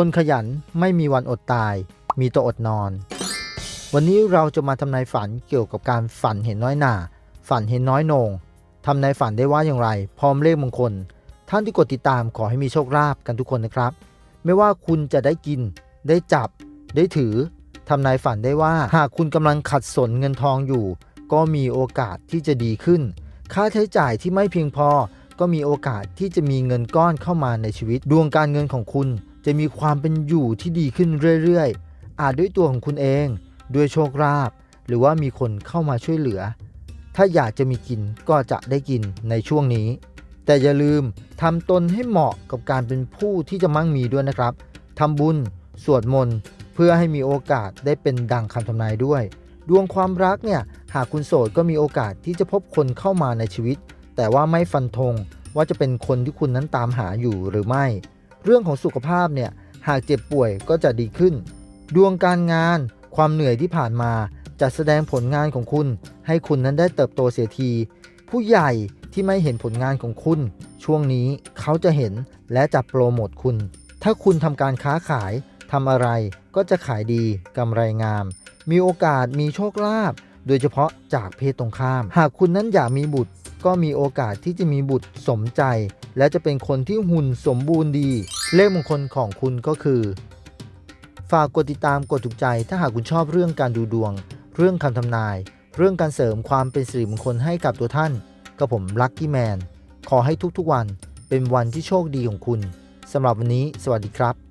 คนขยันไม่มีวันอดตาย มีตัวอดนอน วันนี้เราจะมาทำนายฝันเกี่ยวกับการฝันเห็นน้อยหนา ฝันเห็นน้อยโหนงทำนายฝันได้ว่าอย่างไร พร้อมเลขมงคล ท่านที่กดติดตามขอให้มีโชคลาภกันทุกคนนะครับ ไม่ว่าคุณจะได้กิน ได้จับ ได้ถือทำนายฝันได้ว่า หากคุณกำลังขัดสนเงินทองอยู่ ก็มีโอกาสที่จะดีขึ้น ค่าใช้จ่ายที่ไม่เพียงพอ ก็มีโอกาสที่จะมีเงินก้อนเข้ามาในชีวิต ดวงการเงินของคุณ จะมีความเป็นอยู่ที่ดีขึ้นเรื่อยๆ อาจด้วยตัวของคุณเอง ด้วยโชคลาภหรือว่ามีคนเข้ามาช่วยเหลือ ถ้าอยากจะมีกินก็จะได้กินในช่วงนี้ แต่อย่าลืมทำตนให้เหมาะกับการเป็นผู้ที่จะมั่งมีด้วยนะครับทำบุญ สวดมนต์เพื่อให้มีโอกาสได้เป็นดังคำทำนายด้วย ดวงความรักเนี่ยหากคุณโสดก็มีโอกาสที่จะพบคนเข้ามาในชีวิต แต่ว่าไม่ฟันธงว่าจะเป็นคนที่คุณนั้นตามหาอยู่หรือไม่ เรื่องของสุขภาพเนี่ยหากเจ็บป่วยก็จะดีขึ้น ดวงการงาน ความเหนื่อยที่ผ่านมาจะแสดงผลงานของคุณ ให้คุณนั้นได้เติบโตเสียที ผู้ใหญ่ที่ไม่เห็นผลงานของคุณ ช่วงนี้เขาจะเห็นและจะโปรโมทคุณ ถ้าคุณทำการค้าขายทำอะไรก็จะขายดีกำไรงาม มีโอกาสมีโชคลาภโดยเฉพาะจากเพศตรงข้าม หากคุณนั้นอยากมีบุตร ก็มีโอกาสที่จะมีบุตรสมใจ และจะเป็นคนที่หุ่นสมบูรณ์ดี เลขมงคลของคุณก็คือ ฝากกดติดตามกดถูกใจ ถ้าหากคุณชอบเรื่องการดูดวง เรื่องคำทำนาย เรื่องการเสริมความเป็นสิริมงคลให้กับตัวท่านกับผมลัคกี้แมนขอให้ทุกๆวันเป็นวันที่โชคดีของคุณสำหรับวันนี้ สวัสดีครับ